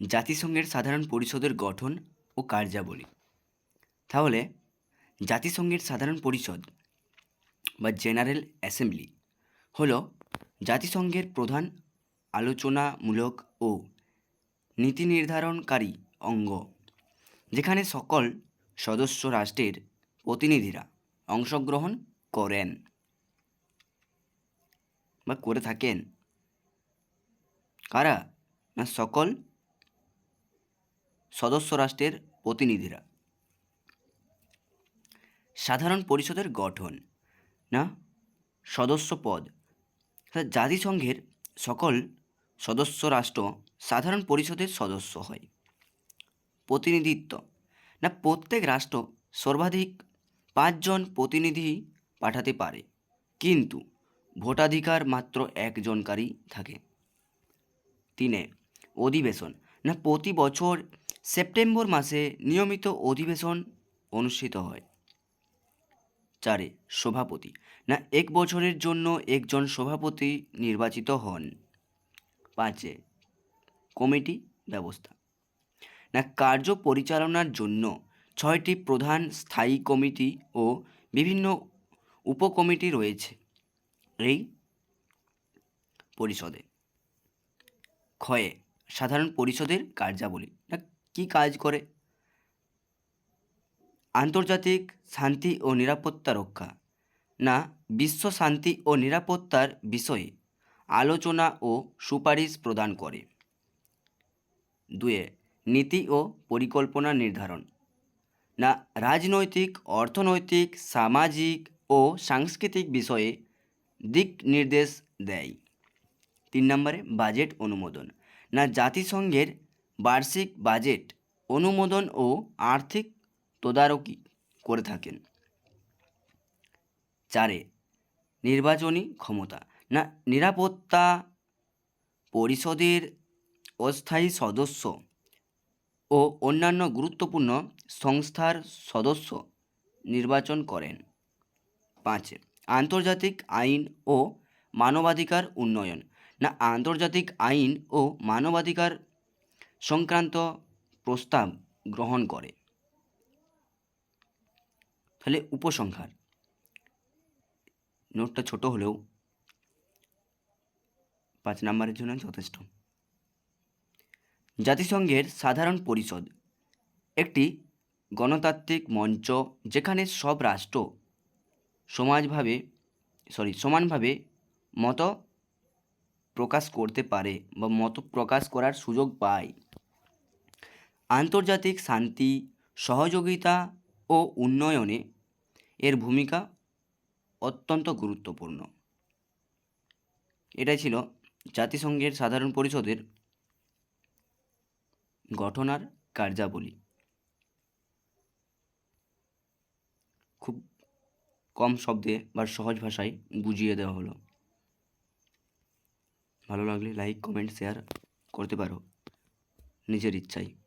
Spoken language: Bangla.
জাতিসংঘের সাধারণ পরিষদের গঠন ও কার্যাবলী। তাহলে, জাতিসংঘের সাধারণ পরিষদ বা জেনারেল অ্যাসেম্বলি হল জাতিসংঘের প্রধান আলোচনামূলক ও নীতি নির্ধারণকারী অঙ্গ, যেখানে সকল সদস্য রাষ্ট্রের প্রতিনিধিরা অংশগ্রহণ করেন বা করে থাকেন। কারা? না সকল সদস্য রাষ্ট্রের প্রতিনিধিরা। সাধারণ পরিষদের গঠন, না? সদস্য পদ। জাতিসংঘের সকল সদস্য রাষ্ট্র সাধারণ পরিষদের সদস্য হয়। প্রতিনিধিত্ব, না? প্রত্যেক রাষ্ট্র সর্বাধিক পাঁচজন প্রতিনিধি পাঠাতে পারে, কিন্তু ভোটাধিকার মাত্র একজনকারই থাকে। তিনে, অধিবেশন, না? প্রতি বছর সেপ্টেম্বর মাসে নিয়মিত অধিবেশন অনুষ্ঠিত হয়। চারে সভাপতি। না, এক বছরের জন্য একজন সভাপতি নির্বাচিত হন। পাঁচে কমিটি ব্যবস্থা। না, কার্য পরিচালনার জন্য ছয়টি প্রধান স্থায়ী কমিটি ও বিভিন্ন উপকমিটি রয়েছে এই পরিষদে। ক্ষয়ে সাধারণ পরিষদের কার্যাবলী। না কী কাজ করে? আন্তর্জাতিক শান্তি ও নিরাপত্তা রক্ষা। না, বিশ্ব শান্তি ও নিরাপত্তার বিষয়ে আলোচনা ও সুপারিশ প্রদান করে। দুয়ে, নীতি ও পরিকল্পনা নির্ধারণ। না, রাজনৈতিক, অর্থনৈতিক, সামাজিক ও সাংস্কৃতিক বিষয়ে দিক নির্দেশ দেয়। তিন নম্বরে, বাজেট অনুমোদন। না, জাতিসংঘের বার্ষিক বাজেট, অনুমোদন ও আর্থিক তদারকি করে থাকেন। চারে, নির্বাচনী ক্ষমতা। না, নিরাপত্তা পরিষদের অস্থায়ী সদস্য ও অন্যান্য গুরুত্বপূর্ণ সংস্থার সদস্য নির্বাচন করেন। পাঁচ, আন্তর্জাতিক আইন ও মানবাধিকার উন্নয়ন। না, আন্তর্জাতিক আইন ও মানবাধিকার সংক্রান্ত প্রস্তাব গ্রহণ করে। তাহলে উপসংহার। নোটটা ছোট হলেও পাঁচ নাম্বারের জন্য যথেষ্ট। জাতিসংঘের সাধারণ পরিষদ, একটি গণতান্ত্রিক মঞ্চ যেখানে সব রাষ্ট্র সমাজভাবে সরি সমানভাবে মত প্রকাশ করতে পারে বা মত প্রকাশ করার সুযোগ পায়। আন্তর্জাতিক শান্তি, সহযোগিতা ও উন্নয়নে এর ভূমিকা অত্যন্ত গুরুত্বপূর্ণ। এটাই ছিল জাতিসংঘের সাধারণ পরিষদের গঠন আর কার্যাবলী। খুব কম শব্দে বা সহজ ভাষায় বুঝিয়ে দেওয়া হলো। ভালো লাগলে লাইক কমেন্ট শেয়ার করতে পারো। নিজের ইচ্ছায়।